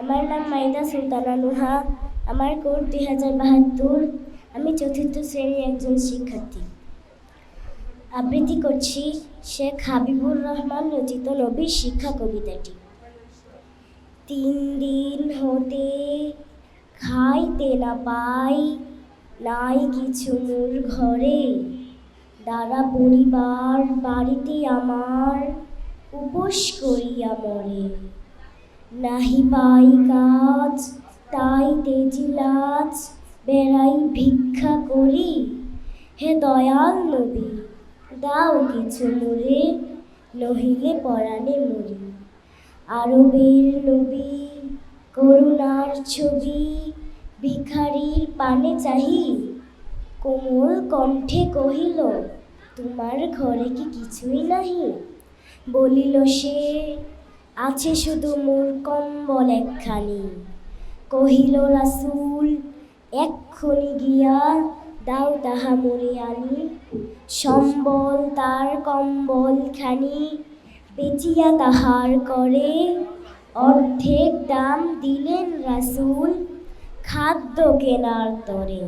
আমার নাম মাইদা সুলতানা নুহা আমার কোড দুই হাজার বাহাত্তর। আমি চতুর্থ শ্রেণির একজন শিক্ষার্থী। আবৃত্তি করছি শেখ হাবিবুর রহমান রচিত নবীর শিক্ষা কবিতাটি। তিন দিন হতে খাইতে না পাই, নাই কিছু মোর ঘরে। দ্বারা পরিবার বাড়িতে আমার উপোস করিয়া মরে। নাহি পাই কাজ, তাই তেজিলাজ বেড়াই ভিক্ষা করি। হে দয়াল নবী, দাও কিছু মোরে নহিলে পরাণে মরি। আরবের নবী, করুণার ছবি, ভিখারির পানে চাহি। কোমল কণ্ঠে কহিল, তোমার ঘরে কি কিছুই নাহি? বলিল সে আছে শুধু মোর কম্বল একখানি। কহিল, রাসুল, এক্ষুনি গিয়া দাও তাহা মরে আনি। সম্বল তার কম্বল খানি বেচিয়া তাহার করে। অর্ধেক দাম দিলেন রাসূল খাদ্য কেনার তরে।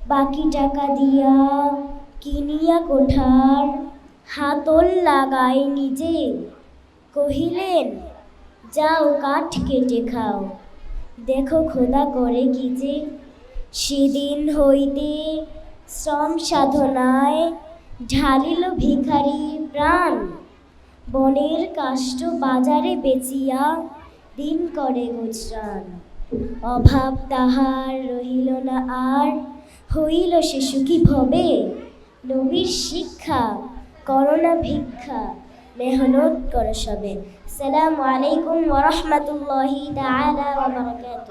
বাকি টাকা দিয়া কিনিয়া কোঠার হাতল লাগাই নিজে। কহিলেন, যাও, কাঠ কেটে খাও। দেখো খোদা করে কি যে সেদিন হইতে শ্রম সাধনায় ঢালিল ভিখারি প্রাণ। বনের কাষ্ঠ বাজারে বেচিয়া দিন করে গুজরান অভাব তাহার রহিল না আর, হইল সে সুখী ভবে। নবীর শিক্ষা, করোনা ভিক্ষা। মেহনত কর সবে সালামু আলাইকুম ওয়া রাহমাতুল্লাহি তাআলা ওয়া বারাকাতুহু